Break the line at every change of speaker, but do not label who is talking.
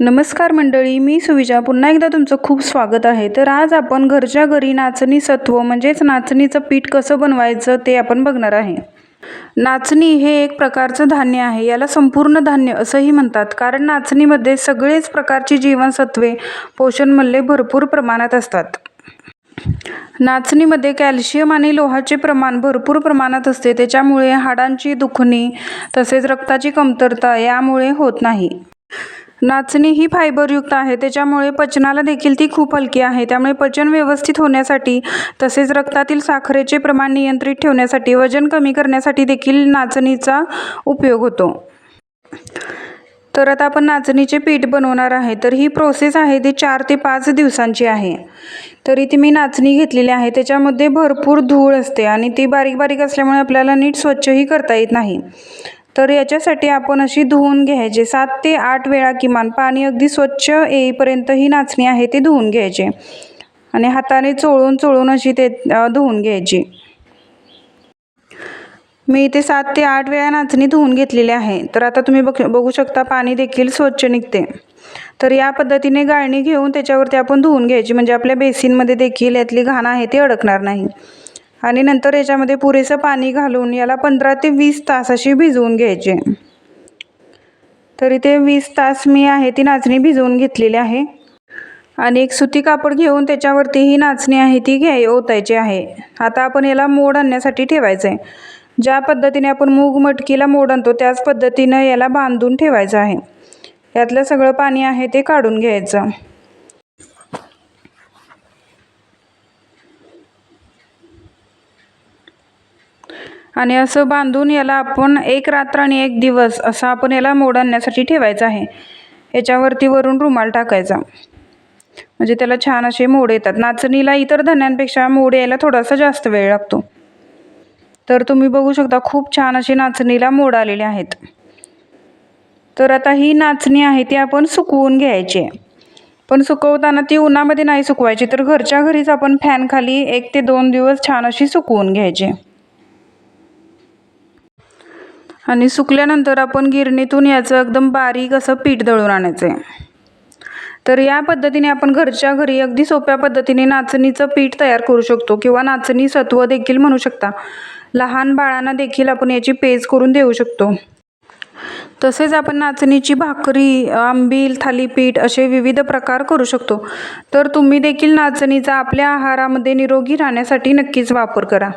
नमस्कार मंडळी मी सुविजा. पुन्हा एकदा तुमचं खूप स्वागत आहे. तर आज आपण घरच्या घरी नाचणी सत्व म्हणजेच नाचणीचं पीठ कसं बनवायचं ते आपण बघणार आहे. नाचणी हे एक प्रकारचं धान्य आहे. याला संपूर्ण धान्य असंही म्हणतात. कारण नाचणीमध्ये सगळेच प्रकारची जीवनसत्वे पोषणमूल्ये भरपूर प्रमाणात असतात. नाचणीमध्ये कॅल्शियम आणि लोहाचे प्रमाण भरपूर प्रमाणात असते. त्याच्यामुळे हाडांची दुखणी तसेच रक्ताची कमतरता यामुळे होत नाही. नाचणी ही फायबरयुक्त आहे. त्याच्यामुळे पचनाला देखील ती खूप हलकी आहे. त्यामुळे पचन व्यवस्थित होण्यासाठी तसेच रक्तातील साखरेचे प्रमाण नियंत्रित ठेवण्यासाठी वजन कमी करण्यासाठी देखील नाचणीचा उपयोग होतो. तर आता आपण नाचणीचे पीठ बनवणार आहे. तर ही प्रोसेस आहे ती चार ते पाच दिवसांची आहे. तर इथे मी नाचणी घेतलेली आहे. त्याच्यामध्ये भरपूर धूळ असते आणि ती बारीक बारीक असल्यामुळे आपल्याला नीट स्वच्छही करता येत नाही. तर याच्यासाठी आपण अशी धुवून घ्यायचे. सात ते आठ वेळा किमान पाणी अगदी स्वच्छ येईपर्यंत ही नाचणी आहे ती धुवून घ्यायचे. आणि हाताने चोळून चोळून अशी ते धुवून घ्यायची. मी इथे सात ते आठ वेळा नाचणी धुवून घेतलेली आहे. तर आता तुम्ही बघ बघू शकता पाणी देखील स्वच्छ निघते. तर या पद्धतीने गाळणी घेऊन त्याच्यावरती आपण धुवून घ्यायची. म्हणजे आपल्या बेसिनमध्ये देखील यातली घाण आहे ती अडकणार नाही. आणि नंतर याच्यामध्ये पुरेसं पाणी घालून याला पंधरा ते वीस तास अशी भिजवून घ्यायचे. तर इथे वीस तास मी आहे ती नाचणी भिजवून घेतलेली आहे. आणि एक सुती कापड घेऊन त्याच्यावरती ही नाचणी आहे ती घ्याय ओतायची आहे. आता आपण याला मोड आणण्यासाठी ठेवायचं आहे ज्या पद्धतीने आपण मूग मटकीला मोड आणतो त्याच पद्धतीनं याला बांधून ठेवायचं आहे. यातलं सगळं पाणी आहे ते काढून घ्यायचं. आणि असं बांधून याला आपण एक रात्र आणि एक दिवस असं आपण याला मोड आणण्यासाठी ठेवायचं आहे. याच्यावरती वरून रुमाल टाकायचा. म्हणजे त्याला छान असे मोड येतात. नाचणीला इतर धान्यांपेक्षा मोड यायला थोडासा जास्त वेळ लागतो. तर तुम्ही बघू शकता खूप छान असे नाचणीला मोड आलेले आहेत. तर आता ही नाचणी आहे ती आपण सुकवून घ्यायची आहे. पण सुकवताना ती उन्हामध्ये नाही सुकवायची तर घरच्या घरीच आपण फॅनखाली एक ते दोन दिवस छान अशी सुकवून घ्यायची आणि सुकल्यानंतर आपण गिरणीतून याचं एकदम बारीक असं पीठ दळून आणायचं आहे तर या पद्धतीने आपण घरच्या घरी अगदी सोप्या पद्धतीने नाचणीचं पीठ तयार करू शकतो किंवा नाचणी सत्व देखील म्हणू शकता. लहान बाळांना देखील आपण याची पेज करून देऊ शकतो. तसेच आपण नाचणीची भाकरी आंबील थालीपीठ असे विविध प्रकार करू शकतो. तर तुम्ही देखील नाचणीचा आपल्या आहारामध्ये निरोगी राहण्यासाठी नक्कीच वापर करा.